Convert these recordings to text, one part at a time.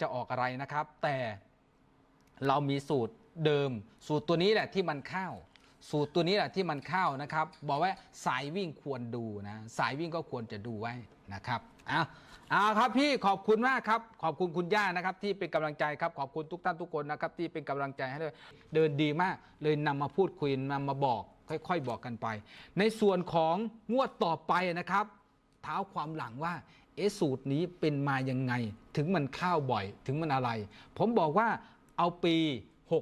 จะออกอะไรนะครับ แต่เรามีสูตรเดิม สูตรตัวนี้แหละที่มันเข้า สูตรตัวนี้แหละที่มันเข้านะครับ บอกว่าสายวิ่งควรดูนะสายวิ่งก็ควรจะดูไว้นะครับเอาเอาครับพี่ขอบคุณมากครับ ขอบคุณคุณย่านะครับ ที่เป็นกำลังใจครับขอบคุณทุกท่านทุกคนนะครับ ที่เป็นกำลังใจให้ด้วยเดินดีมาก เลยนำมาพูดคุยนำมาบอก ค่อย ๆ บอกกันไป ในส่วนของงวดต่อไปนะครับ เท้าความหลังว่า เอสูตรนี้เป็นมายังไง ถึงมันเข้าวบ่อยถึงมันอะไร ผมบอกว่าเอาปี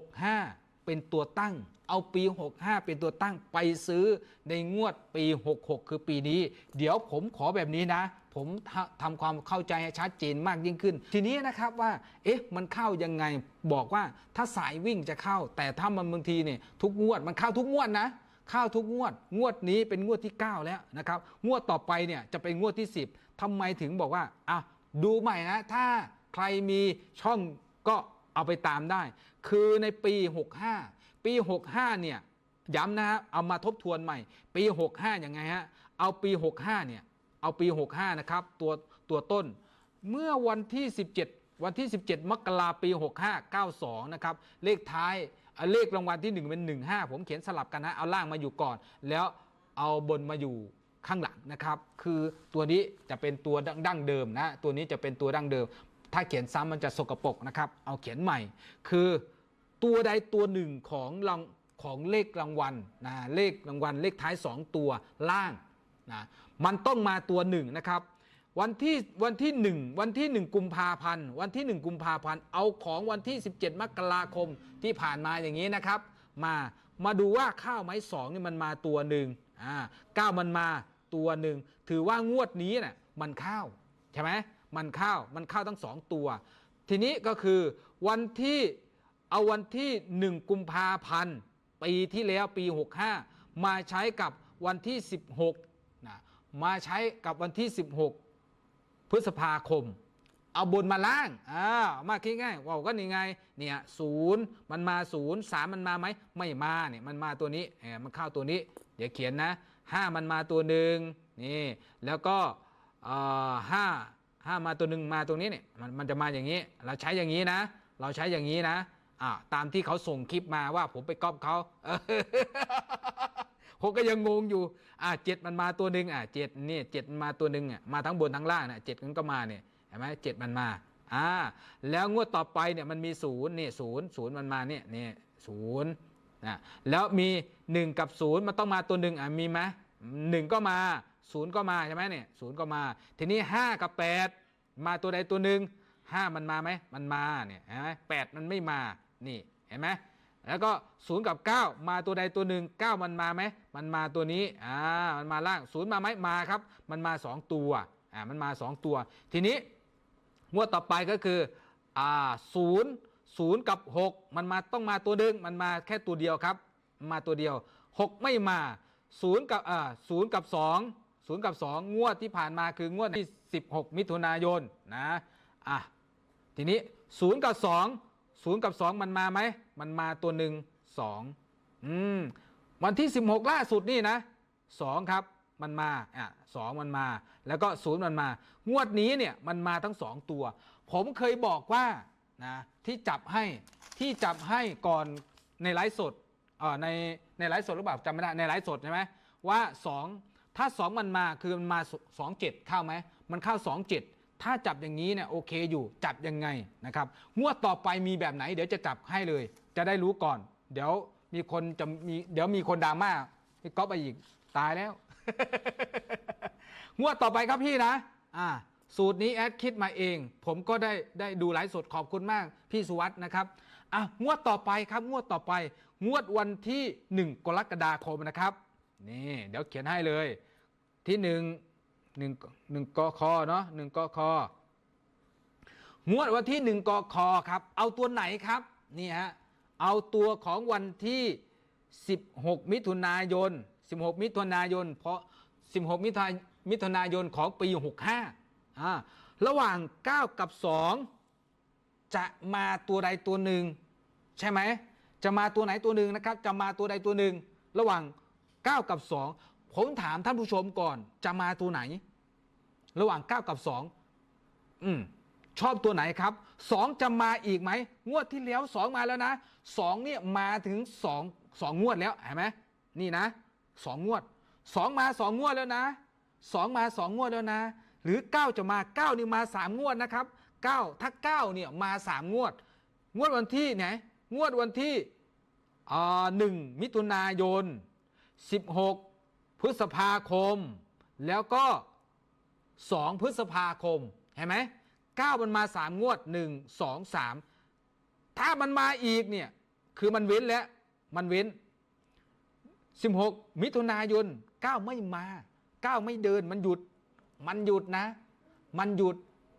65 เป็นตัวตั้ง เอาปี 65 เป็นตัวตั้งไปซื้อในงวดปี 66 คือปีนี้ เดี๋ยวผมขอแบบนี้นะ ผมทำทำความเข้าใจให้ชัดเจนมากยิ่งขึ้น ทีนี้นะครับว่า เอ๊ะมันเข้ายังไงบอกว่าถ้าสายวิ่งจะเข้า แต่ถ้ามันบางทีเนี่ยทุกงวดมันเข้าทุกงวดนะเข้าทุกงวด งวดนี้เป็นงวดที่ 9 แล้วนะครับ งวดต่อไปเนี่ยจะเป็นงวดที่ 10 ทำไมถึงบอกว่าอะดูใหม่นะ ถ้าใครมีช่องก็เอาไปตามได้ คือในปี 65 ปี 65 เนี่ย ย้ำนะฮะเอามาทบทวนใหม่ ปี 65ยังไงฮะ เอาปี 65 เนี่ย เอาปี 65 นะครับ ตัวตัวต้น เมื่อวันที่ 17 วันที่ 17 มกราปี 65 92 นะครับ เลขท้าย เลขรางวัลที่ 1 เป็น 15 ผมเขียนสลับกันนะ เอาล่างมาอยู่ก่อน แล้วเอาบนมาอยู่ ข้างหลังนะครับคือตัวนี้จะเป็นตัวดั้งเดิมนะตัวนี้จะเป็นตัวดั้งเดิม ถ้าเขียนซ้ำมันจะสกปรกนะครับเอาเขียนใหม่ คือตัวใดตัวหนึ่งของรางของเลขรางวัลนะเลขรางวัลเลขท้าย 2 ตัวล่างนะมันต้องมาตัวหนึ่งนะครับวันที่วันที่หนึ่งวันที่หนึ่งกุมภาพันธ์วันที่หนึ่งกุมภาพันธ์เอาของวันที่ 17 มกราคมที่ผ่านมาอย่างนี้นะครับ มามาดูว่าข้าวไม้สองนี่มันมาตัวหนึ่งอ่าเก้ามันมา ตัวหนึ่งถือว่างวดนี้น่ะมันเข้าใช่ไหมมันเข้ามันเข้าทั้งสองตัว ทีนี้ก็คือวันที่เอาวันที่1กุมภาพันธ์ปีที่แล้วปี 65 มาใช้กับวันที่ 16นะมาใช้กับวันที่ 16 พฤษภาคม เอาบนมาล่างอ่ามาคิดง่ายว่าก็นี่ไงเนี่ยศูนย์มันมาศูนย์สามมันมาไหมไม่มาเนี่ยมันมาตัวนี้เออมันเข้าตัวนี้ เดี๋ยวเขียนนะ ห้ามันมาตัวหนึ่งนี่แล้วก็ห้าห้ามาตัวหนึ่งมาตรงนี้เนี่ยมันมันจะมาอย่างนี้ เราใช้อย่างนี้นะ เราใช้อย่างนี้นะอ่าตามที่เขาส่งคลิปมาว่าผมไปก๊อปเขาผมก็ยังงงอยู่อ่าเจ็ดมันมาตัวหนึ่งอ่าเจ็ดนี่เจ็ดมันมาตัวหนึ่งอะมาทั้งบนทั้งล่างนะเจ็ดมันก็มาเนี่ยเห็นไหมเจ็ดมันมาอ่าแล้วงวดต่อไปเนี่ยมันมีศูนย์นี่ศูนย์ศูนย์มันมาเนี่ยเนี่ยศูนย์ นะแล้วมีหนึ่งกับศูนย์มันต้องมาตัวหนึ่งอะมีไหมหนึ่งก็มาศูนย์ก็มาใช่ไหมเนี่ยศูนย์ก็มา ทีนี้ห้ากับแปดมาตัวใดตัวหนึ่งห้ามันมาไหมมันมาเนี่ยเห็นไหมแปดมันไม่มานี่เห็นไหมแล้วก็ 0 กับ 9 มาตัวใดตัวหนึ่ง9มันมาไหมมันมาตัวนี้อ่ามันมาล่าง 0 มาไหมมาครับ มันมา 2 ตัวอ่ามันมา 2 ตัว ทีนี้งวดต่อไปก็คืออ่า0 0 กับ 6 มันมาต้องมาตัวหนึ่งมันมาแค่ตัวเดียวครับ มาตัวเดียว 6 ไม่มา 0 กับอ่า0กับ 2 0 กับ 2 งวดที่ผ่านมาคืองวดที่ 16 มิถุนายนนะอะทีนี้ศูนย์กับสองศูนย์กับสองมันมาไหม มันมาตัวหนึ่งสองอืมวันที่ 16 ล่าสุดนี่นะสองครับมันมาอะสองมันมา แล้วก็ศูนย์มันมา งวดนี้เนี่ยมันมาทั้งสองตัว ผมเคยบอกว่า นะที่จับให้ที่จับให้ก่อนในไลฟ์สดในในไลฟ์สดหรือเปล่าจำไม่ได้ในไลฟ์สดใช่ไหมว่าสองถ้าสองมันมาคือมันมาสองเจ็ดเข้าไหมมันเข้าสองเจ็ดถ้าจับอย่างนี้เนี่ยโอเคอยู่จับยังไงนะครับงวดต่อไปมีแบบไหน เดี๋ยวจะจับให้เลย จะได้รู้ก่อน เดี๋ยวมีคนจะมีเดี๋ยวมีคนดราม่าพี่ก๊อฟไปอีกตายแล้ว งวดต่อไปครับพี่นะ อ่า สูตรนี้แอดคิดมาเอง ผมก็ได้ได้ดูไลฟ์สดขอบคุณมาก พี่สุวัสด์นะครับอะงวดต่อไปครับ งวดต่อไป งวดวันที่ 1 กรกฎาคมนะครับนี่เดี๋ยวเขียนให้เลยที่หนึ่งหนึ่งหนึ่งกคเนาะหนึ่งกคงวดวันที่หนึ่งกคครับ เอาตัวไหนครับนี่ฮะเอาตัวของวันที่ 16 มิถุนายน 16 มิถุนายน เพราะ 16 มิถุนายมิถุนายนของปี 65 อ่าระหว่าง 9 กับ 2 จะมาตัวใดตัวหนึ่ง ใช่ไหม จะมาตัวไหนตัวหนึ่งนะครับ จะมาตัวใดตัวหนึ่ง ระหว่าง 9 กับ 2 ผมถามท่านผู้ชมก่อน จะมาตัวไหน ระหว่าง 9 กับ 2 อืมชอบตัวไหนครับสองจะมาอีกไหม งวดที่แล้วสองมาแล้วนะสองเนี่ยมาถึงสองวดแล้วเห็นไหมนี่นะสองวดสองมาสองวดแล้วนะสองมาสองงวดแล้วนะ หรือเก้าจะมาเก้านี่มาสามงวดนะครับเก้าถ้าเก้าเนี่ยมาสามงวด งวดวันที่ไหนงวดวันที่อ่าหนึ่งมิถุนายน 16 พฤษภาคม แล้วก็ 2 พฤษภาคมเห็นไหม9มันมา 3 งวด 1 2 3 ถ้ามันมาอีกเนี่ยคือมันเว้นแล้วมันเว้น 16 มิถุนายน 9 ไม่มา 9 ไม่เดินมันหยุด มันหยุดนะ มันหยุด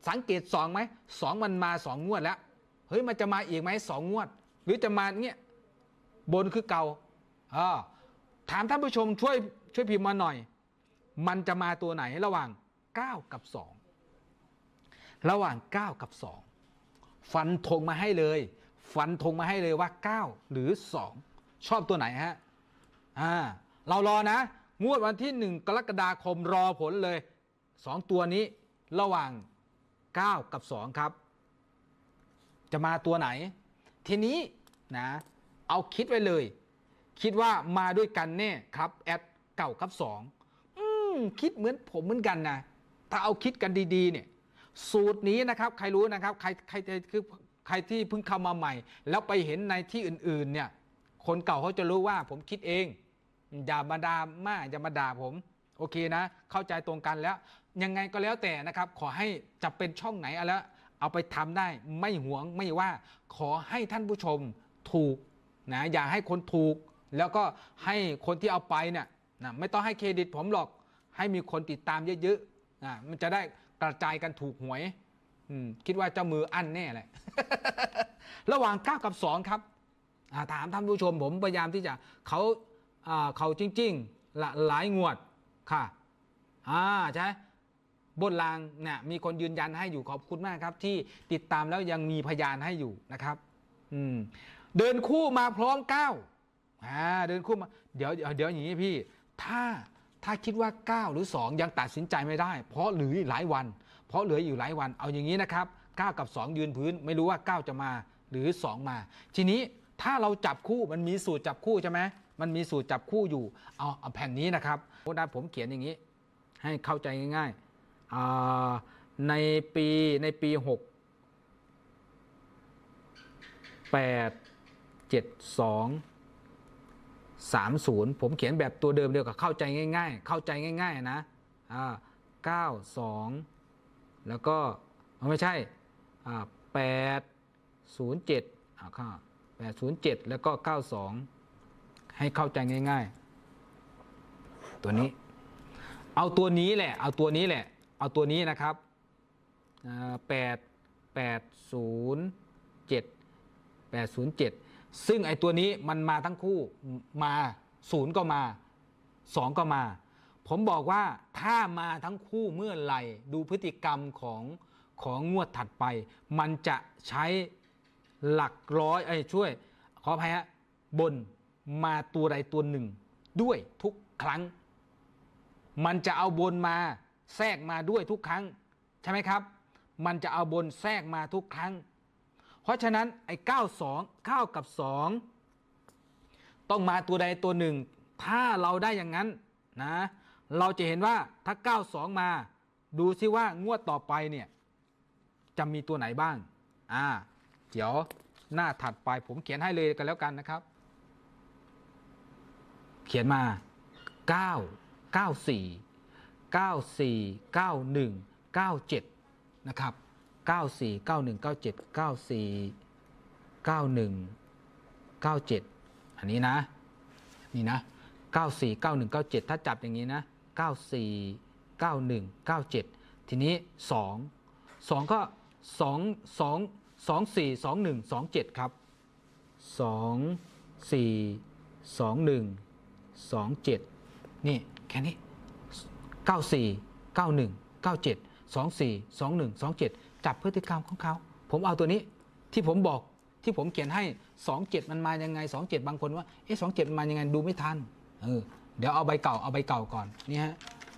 สังเกต2ไหม2มันมา2งงวดแล้วเฮ้ยมันจะมาอีกไหมสองงวด หรือจะมาเงี้ยบนคือเก่าอ่าถามท่านผู้ชมช่วยช่วยพิมพ์มาหน่อย มันจะมาตัวไหนระหว่าง 9 กับ 2 ระหว่าง 9 กับ 2 ฟันธงมาให้เลย ฟันธงมาให้เลยว่า 9 หรือ 2 ชอบตัวไหนฮะอ่าเรารอนะ งวดวันที่ 1 กรกฎาคมรอผลเลย 2 ตัวนี้ระหว่าง 9 กับ 2 ครับ จะมาตัวไหน ทีนี้นะเอาคิดไว้เลย คิดว่ามาด้วยกันแน่ครับแอดเก่ากับสองอืมคิดเหมือนผมเหมือนกันนะ ถ้าเอาคิดกันดีๆเนี่ยสูตรนี้นะครับใครรู้นะครับใครใครคือใครที่เพิ่งเข้ามาใหม่ แล้วไปเห็นในที่อื่นๆเนี่ยคนเก่าเขาจะรู้ว่าผมคิดเอง อย่ามาด่ามาอย่ามาด่าผม โอเคนะ เข้าใจตรงกันแล้ว ยังไงก็แล้วแต่นะครับ ขอให้จะเป็นช่องไหนเอาล้วเอาไปทำได้ไม่หวงไม่ว่า ขอให้ท่านผู้ชมถูกนะอย่าให้คนถูก แล้วก็ให้คนที่เอาไปเนี่ยนะไม่ต้องให้เครดิตผมหรอก ให้มีคนติดตามเยอะๆนะมันจะได้กระจายกันถูกหวยคิดว่าเจ้ามืออั้นแน่แหละระหว่าง 9 กับ 2 ครับถามท่านผู้ชมผมพยายามที่จะเขาาเขาจริง ๆ หลายงวดค่ะอ่าใช่ บนรางเนี่ยมีคนยืนยันให้อยู่ขอบคุณมากครับ ที่ติดตามแล้วยังมีพยานให้อยู่นะครับ อืม เดินคู่มาพร้อมก้าวอ่าเดินคู่มาเดี๋ยวเดี๋ยวอย่างนี้พี่ ถ้าถ้าคิดว่า 9 หรือ 2 ยังตัดสินใจไม่ได้ เพราะเหลือหลายวัน เพราะเหลืออยู่หลายวันเอาอย่างนี้นะครับ 9 กับ 2 ยืนพื้น ไม่รู้ว่า 9 จะมาหรือ 2 มา ทีนี้ถ้าเราจับคู่มันมีสูตรจับคู่ใช่ไหมมันมีสูตรจับคู่อยู่เอาเอาแผ่นนี้นะครับโอ้ดผมเขียนอย่างนี้ ให้เข้าใจง่ายๆ ในปีในปีหกแปดเจ็ดสองสามศูนย์ผมเขียนแบบตัวเดิมเดียวกับเข้าใจง่าย ๆ เข้าใจง่าย ๆ นะอ่าเก้าสองแล้วก็ไม่ใช่อ่าแปดศูนย์เจ็ดอ่าค่ะแปดศูนย์เจ็ดแล้วก็เก้าสองให้เข้าใจง่าย ๆ ตัวนี้ เอาตัวนี้แหละ เอาตัวนี้แหละ เอาตัวนี้นะครับแปดแปดศูนย์เจ็ดแปดศูนย์เจ็ดซึ่งไอตัวนี้มันมาทั้งคู่มาศูนย์ก็มาสองก็มา ผมบอกว่าถ้ามาทั้งคู่เมื่อไหร่ดูพฤติกรรมของของงวดถัดไป มันจะใช้หลักร้อยไอ้ช่วย ขออภัยฮะบนมาตัวใดตัวหนึ่ง ด้วยทุกครั้ง มันจะเอาบนมา แทรกมาด้วยทุกครั้ง ใช่ไหมครับ มันจะเอาบนแทรกมาทุกครั้ง เพราะฉะนั้นไอ้92 9กับ2ต้องมาตัวใดตัวหนึ่ง ถ้าเราได้อย่างนั้นนะ เราจะเห็นว่าถ้า92มา ดูซิว่างวดต่อไปเนี่ยจะมีตัวไหนบ้าง อ่า เดี๋ยวหน้าถัดไปผมเขียนให้เลยกันแล้วกันนะครับ เขียนมา 9 94 94 91 97 นะครับ 94 91 97 94 91 97 อันนี้นะ นี่นะ 94 91 97 ถ้าจับอย่างนี้นะ 94 91 97 ทีนี้ 2 2 ก็ 2 2 2 4 2 1 2 7 ครับ 2 4 2 1 2 7 นี่ แค่นี้ 94 91 97 24 21 27 จับพฤติกรรมของเขา ผมเอาตัวนี้ที่ผมบอกที่ผมเขียนให้ 27 มันมายังไง 27 บางคนว่าเอ๊ะ27 มันมายังไงดูไม่ทันเออเดี๋ยวเอาใบเก่าเอาใบเก่าก่อนนี่ฮะ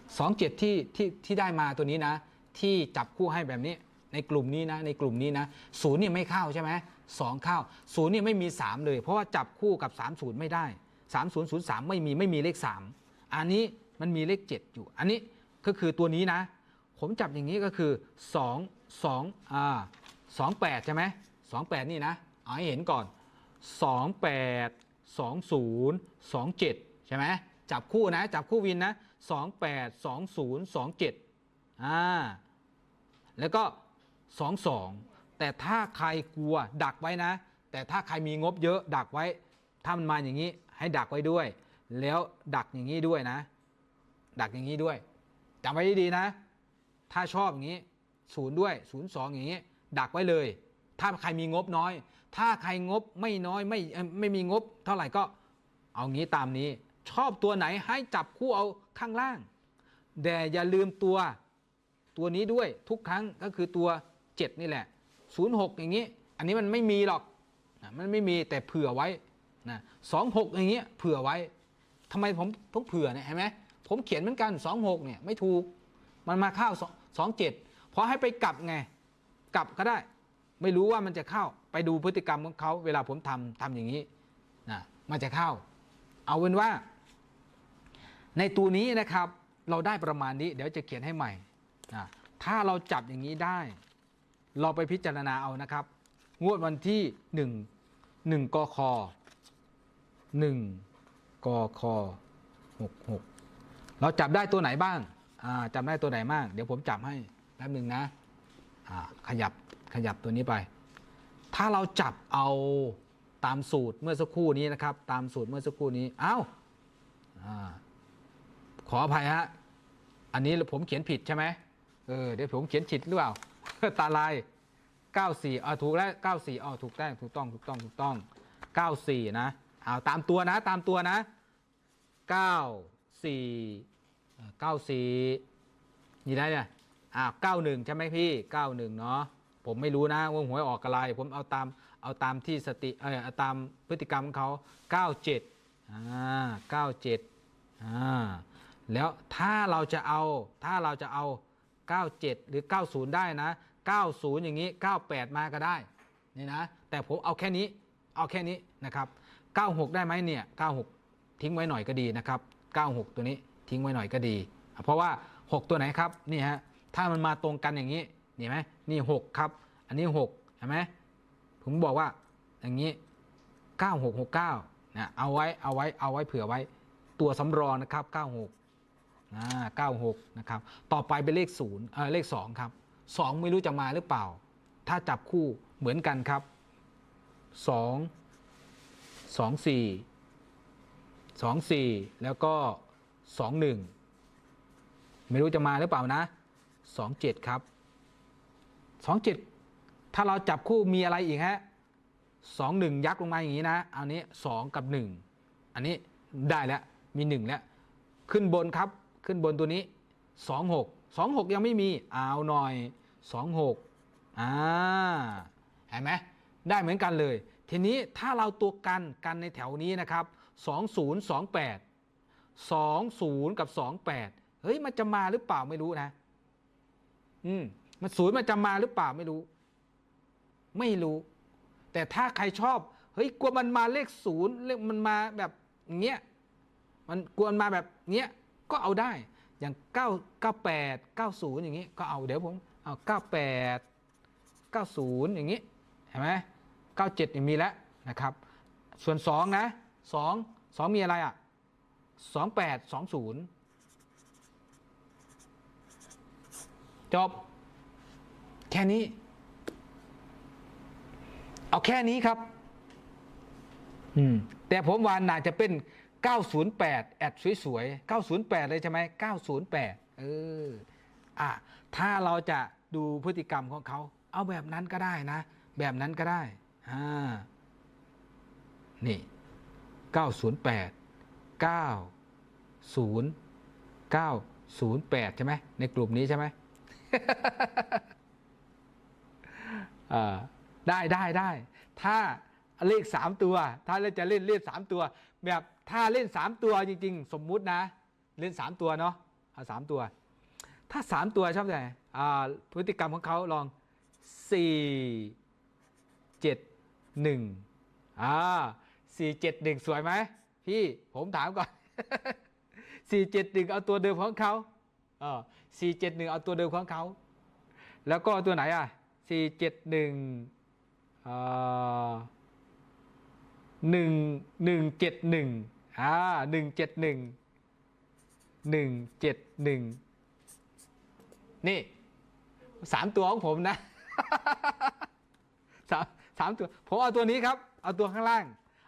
27 ที่ที่ที่ได้มาตัวนี้นะ ที่จับคู่ให้แบบนี้ในกลุ่มนี้นะในกลุ่มนี้นะศูนย์เนี่ยไม่เข้าใช่ไหมสองเข้าศูนย์เนี่ยไม่มี 3 เลย เพราะว่าจับคู่กับ 3 0 ไม่ได้ 3 0 0 3 ไม่มีไม่มีเลข 3 อันนี้ มันมีเลข 7 อยู่ อันนี้ก็คือตัวนี้นะ ผมจับอย่างนี้ก็คือ 2 2อ่า28 ใช่ไหม28 นี่นะเอาให้เห็นก่อน 28 20 27 ใช่ไหมจับคู่นะจับคู่วินนะ 28 20 27อ่าแล้วก็ 22 แต่ถ้าใครกลัวดักไว้นะ แต่ถ้าใครมีงบเยอะดักไว้ถ้ามันมาอย่างนี้ให้ดักไว้ด้วย แล้วดักอย่างนี้ด้วยนะ ดักอย่างนี้ด้วยจำไว้ดีๆนะ ถ้าชอบอย่างนี้ศูนย์ด้วยศูนย์สองอย่างนี้ ดักไว้เลย ถ้าใครมีงบน้อย ถ้าใครงบไม่น้อยไม่ไม่มีงบ เท่าไหร่ก็เอางี้ตามนี้ ชอบตัวไหนให้จับคู่เอาข้างล่าง แต่อย่าลืมตัวตัวนี้ด้วยทุกครั้งก็คือตัว 7 นี่แหละ 06 อย่างนี้ อันนี้มันไม่มีหรอกนะมันไม่มีแต่เผื่อไว้นะ26อย่างเงี้ยเผื่อไว้ทำไมผมต้องเผื่อเนี่ยเห็นไหม ผมเขียนเหมือนกัน26เนี่ยไม่ถูก มันมาเข้า2 27เพราะให้ไปกลับไง กลับก็ได้ ไม่รู้ว่ามันจะเข้าไปดูพฤติกรรมของเขาเวลาผมทำทำอย่างนี้นะมันจะเข้า เอาเป็นว่า ในตัวนี้นะครับ เราได้ประมาณนี้ เดี๋ยวจะเขียนให้ใหม่นะถ้าเราจับอย่างนี้ได้ เราไปพิจารณาเอานะครับ งวดวันที่1 1กค1กค66 เราจับได้ตัวไหนบ้างอ่าจับได้ตัวไหนบ้าง เดี๋ยวผมจับให้แป๊บหนึ่งนะขยับขยับตัวนี้ไป ถ้าเราจับเอาตามสูตรเมื่อสักครู่นี้นะครับ ตามสูตรเมื่อสักครู่นี้ เอ้าอ่าขออภัยฮะ อันนี้ผมเขียนผิดใช่ไหมเออเดี๋ยวผมเขียนผิดหรือเปล่า ตาลาย94อ่าถูกแล้ว94อ๋อถูกได้ถูกต้องถูกต้องถูกต้อง 94 นะเอาตามตัวนะตามตัวนะ 94 เอ่อ94นี่ได้เนี่ยอ่าว91ใช่ไหมพี่91เนาะผมไม่รู้นะว่าหวยออกอะไร ผมเอาตามเอาตามที่สติเออเอตามพฤติกรรมของเขา97อ่า97อ่าแล้วถ้าเราจะเอาถ้าเราจะเอา 97 หรือ 90 ได้นะ 90 อย่างนี้ 98 มาก็ได้นี่นะแต่ผมเอาแค่นี้เอาแค่นี้นะครับ 96 ได้ไหมเนี่ย 96 ทิ้งไว้หน่อยก็ดีนะครับ 96 ตัวนี้ ทิ้งไว้หน่อยก็ดี เพราะว่า 6 ตัวไหนครับนี่ฮะถ้ามันมาตรงกันอย่างนี้นี่ไหมนี่6ครับ อันนี้6เห็นไหมผมบอกว่าอย่างนี้ 9669นะเอาไว้เอาไว้เอาไว้เผื่อไว้ตัวสำรองนะครับ 96อ่า96นะครับต่อไปเป็นเลข0เออเลข2ครับ2 ไม่รู้จะมาหรือเปล่า ถ้าจับคู่เหมือนกันครับ 2 2 4 2 4 แล้วก็ 2 1 ไม่รู้จะมาหรือเปล่านะ 2 7 ครับ 2 7 ถ้าเราจับคู่มีอะไรอีกฮะ 2 1 ยักษ์ลงมาอย่างนี้นะเอานี้ 2 กับ 1 อันนี้ได้แล้ว มี 1 แล้ว ขึ้นบนครับ ขึ้นบนตัวนี้ 26 26 ยังไม่มี เอาหน่อย 26 อ่า เห็นไหมได้เหมือนกันเลย ทีนี้ถ้าเราตัวกันกันในแถวนี้นะครับ 2028 20 กับ 28 เฮ้ยมันจะมาหรือเปล่าไม่รู้นะ อืม มันศูนย์มันจะมาหรือเปล่าไม่รู้ ไม่รู้ แต่ถ้าใครชอบ เฮ้ยกลัวมันมาเลขศูนย์เลขมันมาแบบเงี้ย มันกวนมาแบบเนี้ย ก็เอาได้ อย่าง 9 98 90 อย่างนี้ ก็เอาเดี๋ยวผมเอา98 90 อย่างนี้เห็นไหม97มีแล้วนะครับ ส่วน 2 นะ 2 2 มีอะไรอะ 28 20 จบ แค่นี้ เอาแค่นี้ครับ อืม แต่ผมวานน่าจะเป็น 908 แอดสวยๆ 908 เลยใช่ไหม 908 เออ อะ ถ้าเราจะดูพฤติกรรมของเขา เอาแบบนั้นก็ได้นะ แบบนั้นก็ได้ อ่า นี่ 908 90 908 ใช่ไหมในกลุ่มนี้ใช่ไหมได้ได้ได้ถ้าเลขสามตัว ถ้าเราจะเล่นเล่นสามตัว แบบถ้าเล่นสามตัวจริง ๆ สมมุตินะ เล่นสามตัวเนาะเอาสามตัว ถ้าสามตัวชอบไหนพฤติกรรมของเขาลองสี่เจ็ดหนึ่งอ่าสี่เจ็ดหนึ่งสวยไหม พี่ผมถามก่อนสี่เอาตัวเดิมของเขาเออสี่เอาตัวเดิมของเขา แล้วก็ตัวไหนอะสี่เจ็ดหนึ่งอ่าหนึ่งหนึ่งเจ็ดหนึ่งอ่าหนึ่งเจ็ดหนึ่งหนึ่งเจ็ดหนึ่งนี่สามตัวของผมนะสามสามตัว ผมเอาตัวนี้ครับ เอาตัวข้างล่าง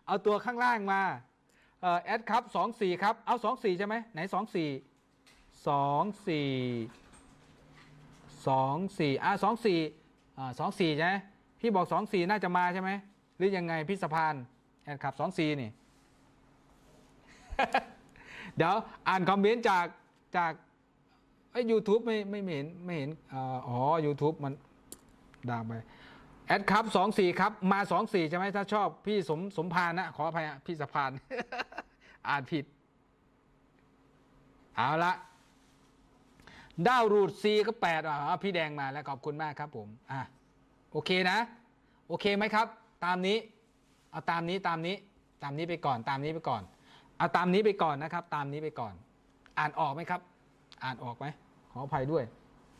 เอาตัวข้างล่างมา แอดครับสองสี่ครับ เอาสองสี่ใช่ไหมไหนสองสี่สองสี่สองสี่อะสองสี่อ่าสองสี่ใช่ไหมพี่บอกสองสี่น่าจะมาใช่ไหมหรือยังไงพี่สะพานแอดครับสองสี่นี่ เดี๋ยวอ่านคอมเมนต์จากจากไอ้ยูทูบไม่ไม่เห็นไม่เห็นอาอ๋อ YouTube มันด่าไป แอดครับสองสี่ครับ มาสองสี่ใช่ไหมถ้าชอบพี่สมสมพานนะขออภัยพี่สะพาน อ่านผิด เอาละดาวรูดซีก็แปดอะพี่แดงมาแล้วขอบคุณมากครับผม อะโอเคนะ โอเคไหมครับ ตามนี้ เอาตามนี้ตามนี้ ตามนี้ไปก่อน ตามนี้ไปก่อน เอาตามนี้ไปก่อนนะครับ ตามนี้ไปก่อน อ่านออกไหมครับ อ่านออกไหมขออภัยด้วย